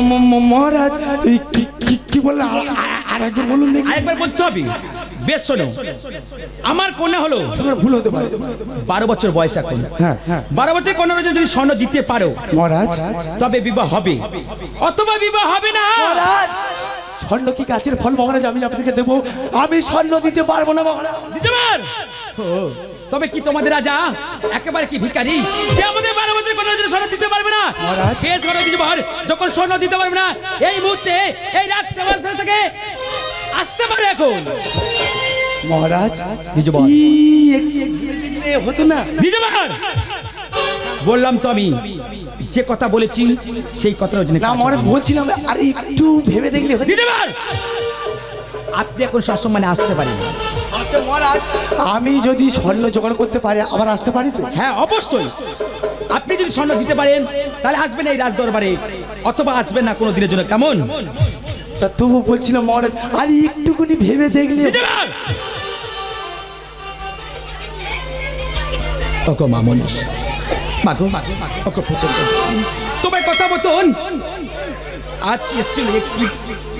মহারাজ কি কি- কি আর- আর- আর একবার বলুন দেখি। আরেকবার বলতে হবে। বেশ শোনো। আমার কন্যা হলো তোমার ভুল হতে পারে। বারো বছর বয়স এখন। হ্যাঁ হ্যাঁ। বারো বছর কন্যা যদি স্বর্ণ দিতে পারো মহারাজ তবে বিবাহ হবে। অথবা বিবাহ হবে না। মহারাজ স্বর্ণ কি গাছের ফল মহারাজ আমি আপনাকে দেবো? আমি স্বর্ণ দিতে পারব না মহারাজ। দিতে পার ও, তবে কি তোমাদের রাজা? একেবারে কি ভিখারি? যে আমাদের বারো বছর কোনো স্বর্ণ দিতে পারবে না। বেশ স্বর্ণ দিতে পার যখন স্বর্ণ দিতে পারবে না এই মুহূর্তে এই রাত্রে থেকে আসতে পারে এখন। মহারাজ হতো না? নিজে পার বললাম তো আমি যে কথা বলেছি সেই কথার জন্য না মহারাজ বলছিলাম আর একটু ভেবে দেখলে আপনি এখন সবসময় আসতে পারেন। আচ্ছা মহারাজ আমি যদি স্বর্ণ জোগাড় করতে পারি আবার আসতে পারি তো? হ্যাঁ অবশ্যই। আপনি যদি স্বর্ণ দিতে পারেন তাহলে আসবেন এই রাজ দরবারে অথবা আসবেন না কোনো দিনের জন্য। কেমন? তা তবু বলছিলাম মহারাজ আর একটুকুনি ভেবে দেখলে নিজে পার ওগো মা মনীষ মাগো ওগো পছন্দ তোমার কথা মতন আজ এসেছিল একটি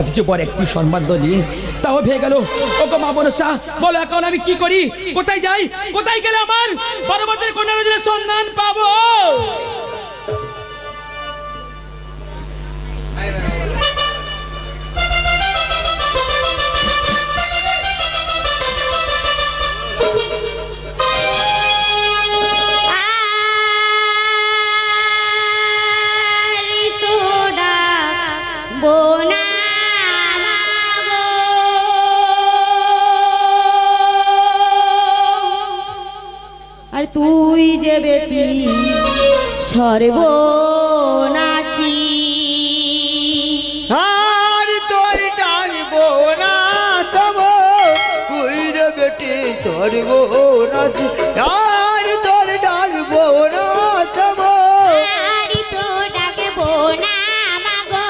অথচ বড় একটি সম্বন্ধ নিয়ে তাও ভেয়ে গেল। ওকে মা বনসা, বলো এখন আমি কি করি? কোথায় যাই? কোথায় গেলে আমার বারো বছরের কন্যা সন্ধান পাবো? সর্বনাশী আর তোর ডালবো না সব তুই রে বেটি সর্ব নাসি আর তোর ডালবো না সব আরি তোরাকে বোনা মাগো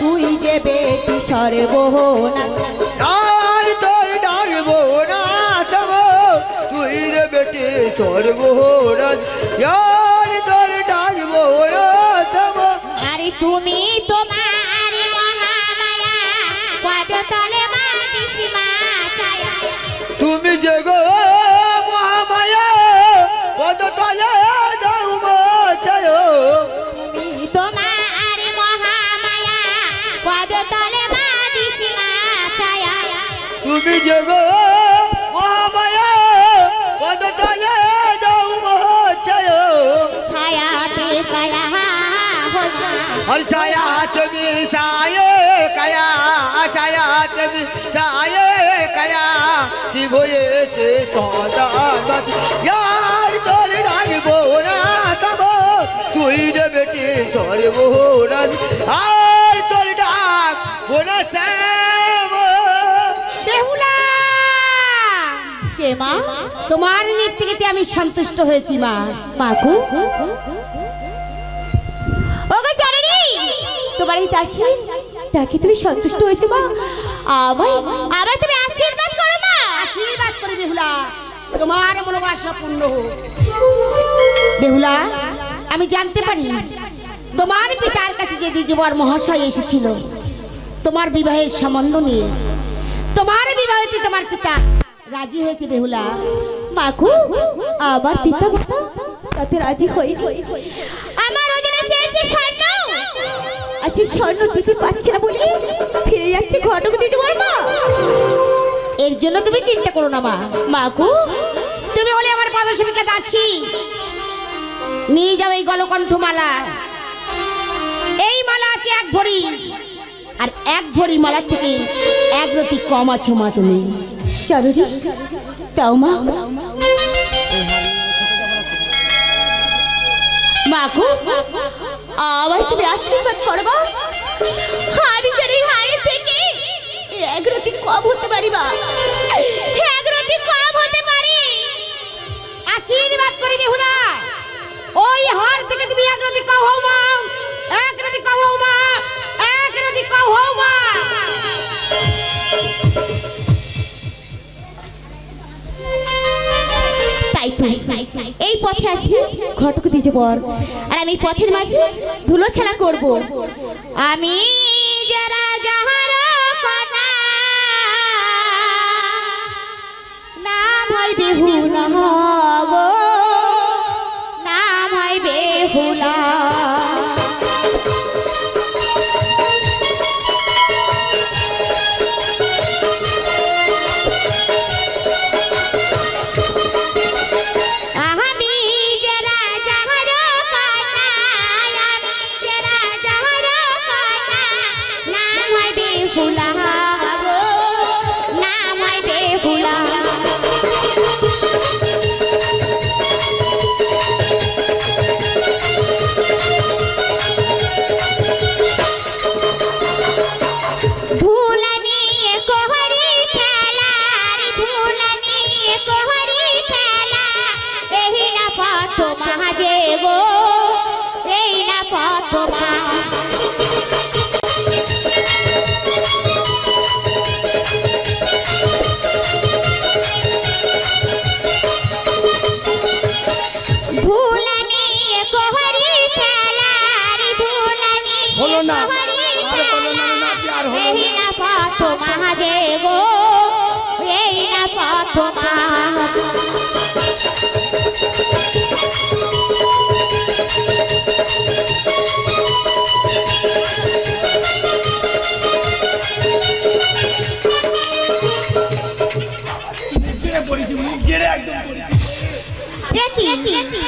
তুই যে বেটি সর্বনাশী তুমি যে গো মহামায়া পদ তলে দাও মাছায় ছায়াতে কায়া হোসা আর ছায়া তুমি সায়ে কায়া ছায়া তুমি সায়ে কায়া। শিব হয়েছে সদা ইয়ার তোর ডাকবো না তব তুই যে বেটি সর্বরাজ আর তোর ডাক বোনা শ্যাম কে মা? তোমার নৃত্যকে আমি সন্তুষ্ট হয়েছি মা। মাগো ওগো জননী তোমার এই দাসী তাকে তুমি সন্তুষ্ট হয়েছো মা? আমায় আমায় তুমি আশীর্বাদ করো মা। আশীর্বাদ করে বেহুলা। তোমার মনোবাসা পূর্ণ হোক। বেহুলা আমি জানতে পারি তোমার পিতার কাছে যে দ্বিজবর মহাশয় এসেছিল তোমার বিবাহের সম্বন্ধ নিয়ে। তোমার বিবাহতে তোমার পিতা রাজি হয়েছে বেহুলা? মাগো আমার পিতা মাতা? তাতে রাজি হই। আমার ওজনে চেয়েছে স্বর্ণ। আর সে স্বর্ণ দিতে পারছে না বলে ফিরে যাচ্ছে ঘটক দিতে মা এর জন্য তুমি চিন্তা করো না মা। মাগো তুমি হলে আমার পদসেবিকা দাসী। নিয়ে যাও এই গলকণ্ঠ মালা এই মালা আছে এক ভরি। আর এক ভরি মালার থেকে এক রতি কম আছো মা তুমি। জরুরি তাও মা। মাগো আমায় তুমি আশীর্বাদ করবা যেন এই হাড়ি থেকে এক রতি কম হতে পারি মা। এক রতি কম হতে পারি। আশীর্বাদ করি বেহুলা ওই হার থেকে তুমি এক রতি কম হও মা। এক রতি কম হও মা। এই পথে আসবি ঘটক দিতে বর আর। আমি পথের মাঝে ধুলো খেলা করব। আমি যারা যাহার নাম হয় বেহুলা গো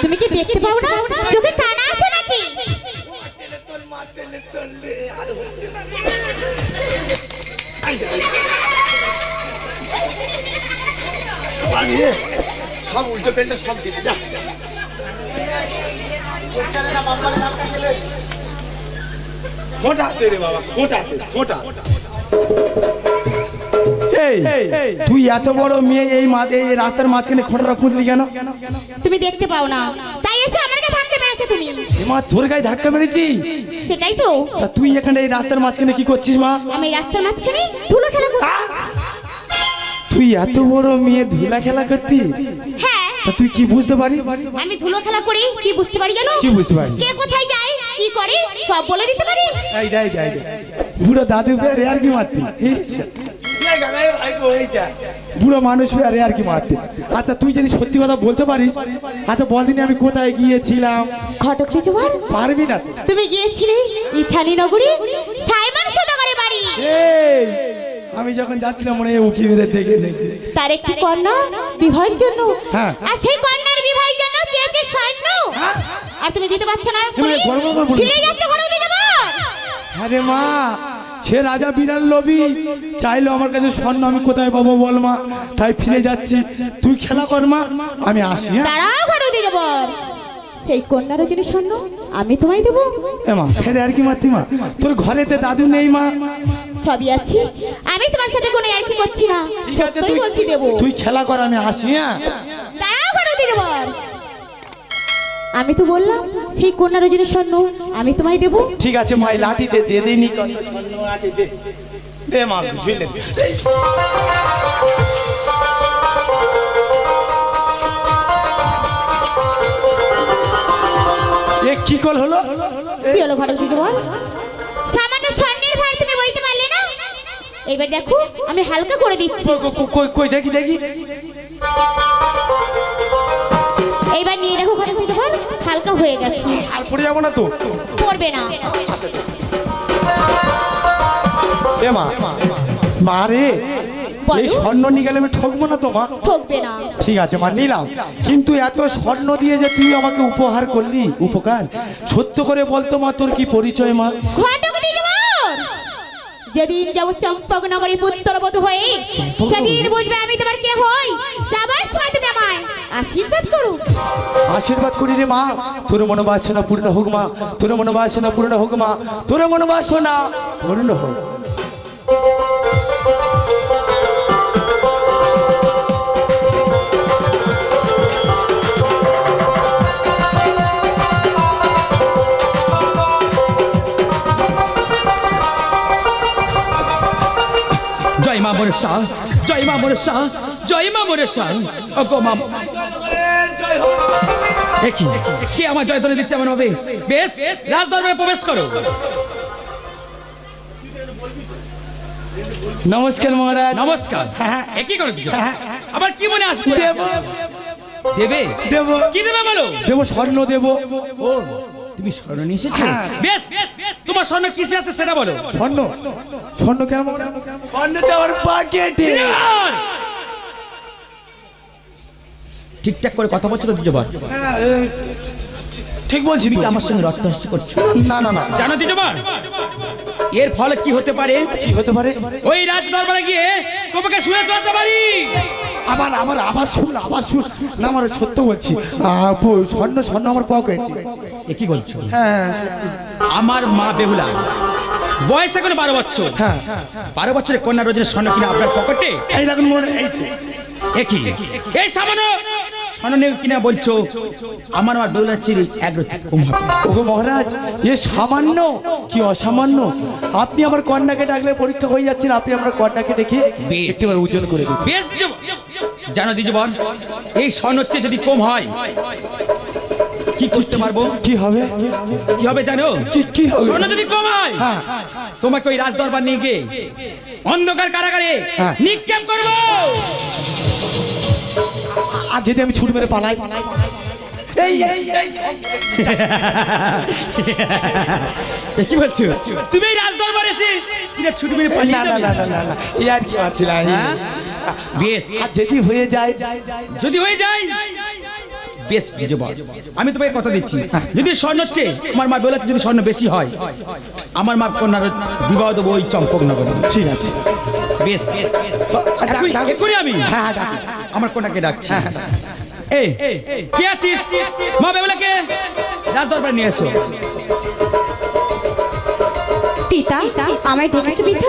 তুমি কি দেখতে পাও না? চোখে সব উল্টো পেল্টে সব দিতে যা। খোঁটাতে রে বাবা খোঁটাতে খোঁটা। এই তুই এত বড় মেয়ে এই এই রাস্তার মাঝখানে খোঁটাটা খুঁজলি কেন? তুমি দেখতে পাও না। তাই এসে আমাকে ধাক্কা মেরেছো তুমি। মা তোর গায়ে ধাক্কা মেরেছি? সেটাই তো। তা তুই এখানে এই রাস্তার মাঝখানে কি করছিস মা? আমি রাস্তার মাঝখানে ধুলো খেলা করছি। তুই এত বড় মেয়ে ধুলা খেলা করতি? হ্যাঁ। তা তুই কি বুঝতে পারিস? আমি ধুলো খেলা করি কি বুঝতে পারি জানো? কি বুঝতে পারি কে কোথায় যায় কি করে সব বলে দিতে পারি এই যাই যাই বুড়ো দাদু পেয়ে আর কি মারতি? বুড়ো মানুষ পেয়ে আর কি মারতি? আচ্ছা তুই যদি সত্যি কথা বলতে পারিস আচ্ছা বল দিনে আমি কোথায় গিয়েছিলাম? ঘটক দিজোয়ার পারবি না। তুমি গিয়েছিলে ইছানি নগরী সাইমন সদাগরের বাড়ি। এই। আমি যখন যাচ্ছিলাম মনে হয় উকি মেরে দেখে নিয়েছে। তার একটি কন্যা বিবাহের জন্য। হ্যাঁ। আর সেই কন্যার বিবাহের জন্য চেয়েছে সৈন্য আর তুমি দিতে পারছ না। ফিরে যাচ্ছে ঘটক দিজোয়ার আরে মা সে রাজা বিরান লবি চাইলো আমার কাছে স্বর্ণ আমি কোথায় পাবো বল মা? তাই ফিরে যাচ্ছি। তুই খেলা কর মা আমি আসি হ্যাঁ? দাঁড়াও ঘটক দিজোয়ার সেই কন্যার জন্য স্বর্ণ আমি তোমায় দেবো। এ মা ফেরে আর কি মারতি মা তোর ঘরেতে দাদু নেই মা। সবই আছে। আমি তোমার সাথে কোনো আর কি করছি না। ঠিক আছে তুই বলছি দেবো। তুই খেলা কর আমি আসি হ্যাঁ? দাঁড়াও আমি তো বললাম সেই কন্যার জন্য স্বর্ণ আমি তোমায় দেবো। ঠিক আছে মাই লাঠিতে দে দে দিনি কত স্বর্ণ আছে দে। দে মা ঝুলে কি কল হলো? কি হলো ঘটক বল সামান্য স্বর্ণের ভার তুমি বইতে পারলে না? এবার দেখো আমি হালকা করে দিচ্ছি। কই, কই, দেখি দেখি। এইবার নিয়ে দেখো ঘটক দিজোয়ার হালকা হয়ে গেছে। আর পড়ে যাব না তো? পড়বে না। আচ্ছা। এ মা মা রে বলো। এই স্বর্ণ নিয়ে গেলে আমি ঠকবো না তো মা? ঠকবে না। ঠিক আছে মা নিলাম। কিন্তু এত স্বর্ণ দিয়ে যে তুই আমাকে উপহার করলি উপকার? সত্য করে বলতো মা তোর কি পরিচয় মা? যেদিন যাব চম্পকনগরী পুত্রবধূ হয়ে সেদিন বুঝবে আমি তোমার কে হই। যাবার সময় তুমি আমায় আশীর্বাদ করো আশীর্বাদ করি রে মা। তোর মনোবাসনা পূর্ণ হোক মা। তোর মনোবাসনা পূর্ণ হোক মা। তোর মনোবাসনা পূর্ণ হোক। জয় মা বরসা জয় মা বরসা জয় মা বরসা ও গো মা। দেখি কে আমার জয়ধ্বনি দিচ্ছে এমন হবে বেশ রাজদরবারে প্রবেশ করো। নমস্কার মহারাজ। নমস্কার। একই করো দিকে? আবার কি মনে আসবে? দেব। দেবে? দেব। কি দেবে বলো? দেব স্বর্ণ দেব। ও। তুমি স্বর্ণ নিয়ে এসেছ বেশ তোমার স্বর্ণ কিসে আছে সেটা বলো। স্বর্ণ। স্বর্ণ কেন স্বর্ণ তো আমার পকেটে ঠিকঠাক করে কথা বলছো তো দ্বিজবার ঠিক বলছি। তুমি আমার সঙ্গে রক্তহাস্য করছ? না না না জানো দ্বিজবার এর ফলে কি হতে পারে? কি হতে পারে? ওই রাজ দরবারে গিয়ে তোমাকে শুনে চলতে পারি। আবার আবার আবার শুন আবার শুন। না আমার সত্য বলছি। স্বর্ণ স্বর্ণ আমার পকেট এ কি বলছো? হ্যাঁ আমার মা বেহুলা। বয়স এখন বারো বছর। হ্যাঁ। বারো বছরের কন্যা রোজনের স্বর্ণ কিনা আপনার পকেটে এই দেখুন মনে এই তো। একই এই সামান্য কিনা বলছো? আমার আমার বেহুলার চিরি একরতি কম হবে ওগো মহারাজ এ সামান্য? কি অসামান্য? আপনি আমার কন্যাকে ডাকলে পরীক্ষা হয়ে যাচ্ছেন আপনি আমার কন্যাকে ডেকে। একটিবার উজ্জ্বল করে দিন। বেশ জানো দ্বিজবর এই স্বর্ণ হচ্ছে যদি কম হয় কি করতে পারব? কি হবে? কি হবে জানো? কি কি হবে? স্বর্ণ যদি কম হয় হ্যাঁ। তোমাকে ওই রাজদরবার নিয়ে গিয়ে অন্ধকার কারাগারে হ্যাঁ। নিক্ষেপ করব। আর যদি আমি ছুট মেরে পালাই? এই কি বলছো? তুমি রাজদরবার এসে কিনা ছুটি মেরে পালিয়ে না না না না না। আর কি হ্যাঁ? বেশ। যদি হয়ে যায় যদি হয়ে যায় বেশ বুঝে আমি তোমাকে কথা দিচ্ছি। যদি স্বর্ণ হচ্ছে আমার মা বেলাতে যদি স্বর্ণ বেশি হয় আমার মা কন্যার বিবাহ দেবো ওই চম্পক নগরে। ঠিক আছে। বেশ। তো, ডাক- এক্ষুনি- আমি। হ্যাঁ ডাক। আমার কন্যাকে ডাকছি। এই কে আছিস? মা বেবলাকে রাজ দরবার নিয়ে এসো। পিতা আমায় ডেকেছো পিতা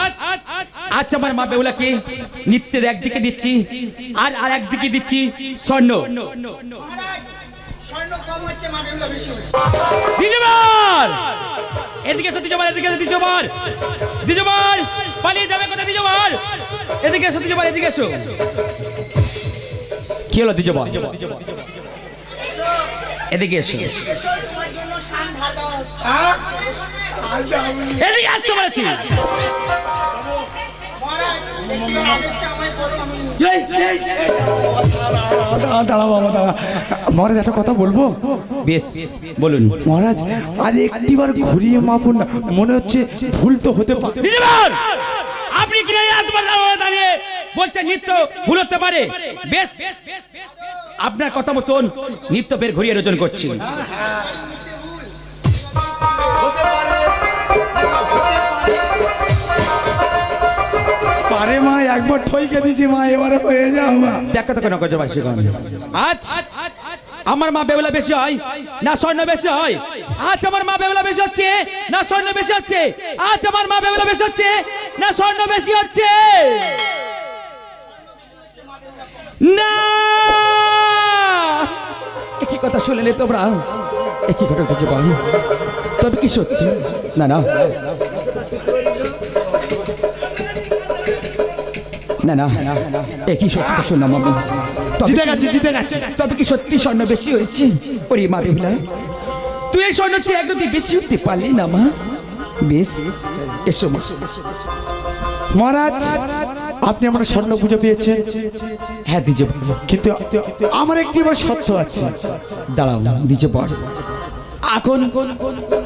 আজ আমার মা বেউলাকে নিত্যের একদিকে দিচ্ছি আর আর একদিকে দিচ্ছি স্বর্ণ। এদিকে এদিকে দ্বিজবার। দ্বিজবার! পালিয়ে যাবে কোথায় দ্বিজবার? এদিকে এসো এদিকে এসো। কি হলো দ্বিজবার? এদিকে এসো। আসতে। দাঁড়া, দাঁড়া বাবা দাঁড়া মহারাজ একটা কথা বলব? বেশ বলুন। মহারাজ আর একটিবার ঘুরিয়ে মাপুন না মনে হচ্ছে ভুল তো হতে পারে। আপনি কি দাঁড়িয়ে বলছেন নৃত্য ভুল হতে পারে? বেশ। আপনার কথা মতন নৃত্য বের ঘুরিয়ে রোজন করছি। পারে মা, একবার ঠইকে দিয়েছি মা, এবারে হয়ে যাও মা। দেখো তো কেন গজবাসীগণ আজ আমার মা বেবলা বেশি হয়, না স্বর্ণ বেশি হয়। আজ আমার মা বেবলা বেশি হচ্ছে, না স্বর্ণ বেশি হচ্ছে। আজ আমার মা বেবলা বেশি হচ্ছে, না স্বর্ণ বেশি হচ্ছে। না! একই কথা শুনলে তোমরা, একই হচ্ছে বল। তবে কি সত্যি? না না। না না একই সত্যি শুনলাম আমি তবে জিতে গেছি জিতে গেছি। তবে কি সত্যি স্বর্ণ বেশি হয়েছে? ওরে মা বেহুলা তুই এই স্বর্ণ চেয়ে একরতি বেশি হতে পারলি না মা। বেশ এসো মা। মহারাজ আপনি আমার স্বর্ণ পুজো পেয়েছেন। হ্যাঁ দিজে। কিন্তু আমার একটি এবার সত্য আছে। দাঁড়াও দিজে বল এখন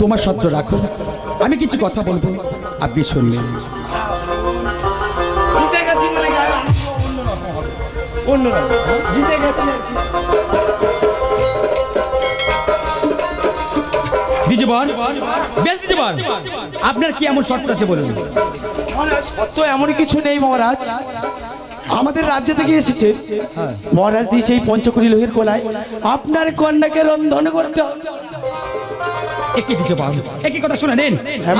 তোমার সত্য রাখো। আমি কিছু কথা বলব আপনি শুনলেন অন্যরকম জিতে গেছি বেশ আপনার কি এমন সত্য আছে বলুন? সত্য এমন কিছু নেই মহারাজ। আমাদের রাজ্য থেকে এসেছে। মহারাজ দিয়েছে এই পঞ্চকুড়ি লোহের কোলায় আপনার কন্যাকে রন্ধন করতে হবে। একই দিতে পারো একই কথা শুনে নেন।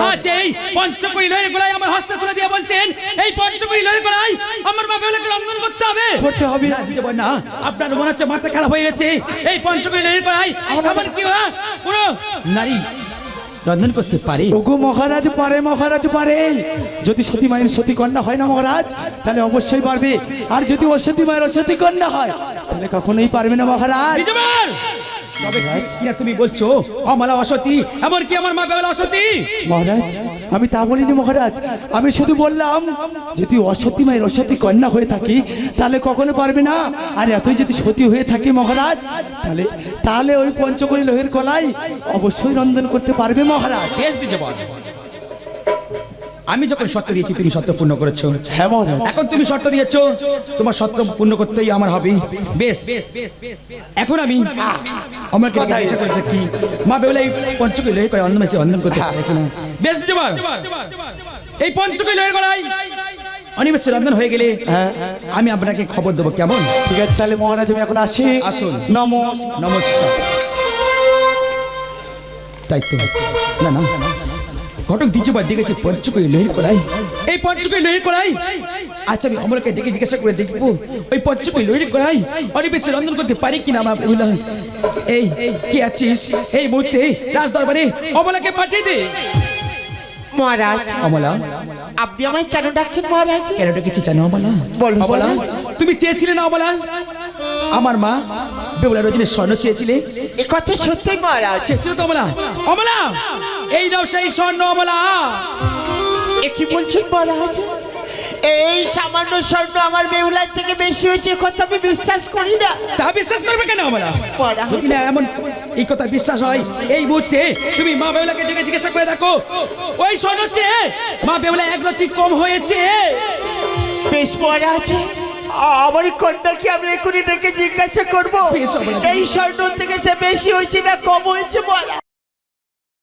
আজ এই পঞ্চকুড়ি গোলায় আমার হস্তে তুলে দিয়ে বলছেন এই পঞ্চকুড়ি লয়ের গোলায় আমার বেউলাকে রন্ধন হবে। করতে হবে। না দিতে না। আপনার মনে হচ্ছে মাথা খারাপ হয়ে গেছে? এই আমার কি হয় কোনো নারী রন্ধন করতে পারে। ওগো মহারাজ পারে মহারাজ পারে। যদি সতী মায়ের সতী কন্যা হয় না মহারাজ তাহলে অবশ্যই পারবে। আর যদি অসতী মায়ের অসতী কন্যা হয় তাহলে কখনোই পারবে না মহারাজ! তবে কিনা তুমি বলছো? অমলা অসতী এমনকি আমার মা অসতী? মহারাজ আমি তা বলিনি মহারাজ। আমি শুধু বললাম যদি অসতী মায়ের অসতী কন্যা হয়ে থাকি তাহলে কখনো পারবে না। আর এতই যদি সতী হয়ে থাকে মহারাজ তাহলে তাহলে ওই পঞ্চকরী লোহের কলাই অবশ্যই রন্ধন করতে পারবে মহারাজ। বেশ দিতে পারো আমি যখন সত্য দিয়েছি তুমি সত্য পূর্ণ করেছ। হ্যাঁ এখন তুমি শর্ত দিয়েছ তোমার সত্য পূর্ণ করতেই আমার হবে। বেশ। এখন আমি করে দেখি মা বেবলে এই পঞ্চকী লয় করে অন্ন মেসে অন্ন করতে বেশ পার এই পঞ্চকী লয়ের গলায় অনিমেষের রন্ধন হয়ে গেলে হ্যাঁ। আমি আপনাকে খবর দেবো কেমন? ঠিক আছে তাহলে মহারাজ আমি এখন আসি। আসুন। নমস নমস্কার। তাই তো। না না। ঘটক দ্বিতীয়বার ডেকেছে পঞ্চকই লহির কলাই এই পঞ্চকই লহির কলাই আচ্ছা আমি অমরকে ডেকে জিজ্ঞাসা করে দেখব। ওই পঞ্চকই লহির কলাই অনিবেশে রন্ধন করতে পারি কিনা আমার বললাম এই কে আছিস? এই মুহূর্তে রাজ দরবারে অমলাকে পাঠিয়ে দে। মহারাজ অমলা? আপনি আমায় কেন ডাকছেন মহারাজ? কেন কিছু জানো অমলা? বলুন, অমলা তুমি চেয়েছিলে না অমলা? আমার মা বেউলা রজনীর স্বর্ণ চেয়েছিলে। এ কথা সত্যি মহারাজ। চেয়েছিল তো অমলা? অমলা! এই নাও সেই স্বর্ণ অমলা এ কি বলছেন মহারাজ? এই সামান্য স্বর্ণ আমার বেউলার থেকে বেশি হয়েছে কথা আমি বিশ্বাস করি না। তা বিশ্বাস করবে কেন মহারাজ। যদি না এমন এই কথা বিশ্বাস হয় এই মুহূর্তে তুমি মা বেউলাকে ডেকে জিজ্ঞাসা করে দেখো। ওই স্বর্ণ চেয়ে মা বেউলা এক রতি কম হয়েছে। বেশ মহারাজ আমার কন্যাকে আমি এখনই ডেকে জিজ্ঞাসা করব। এই স্বর্ণ থেকে সে বেশি হয়েছে না কম হয়েছে মহারাজ?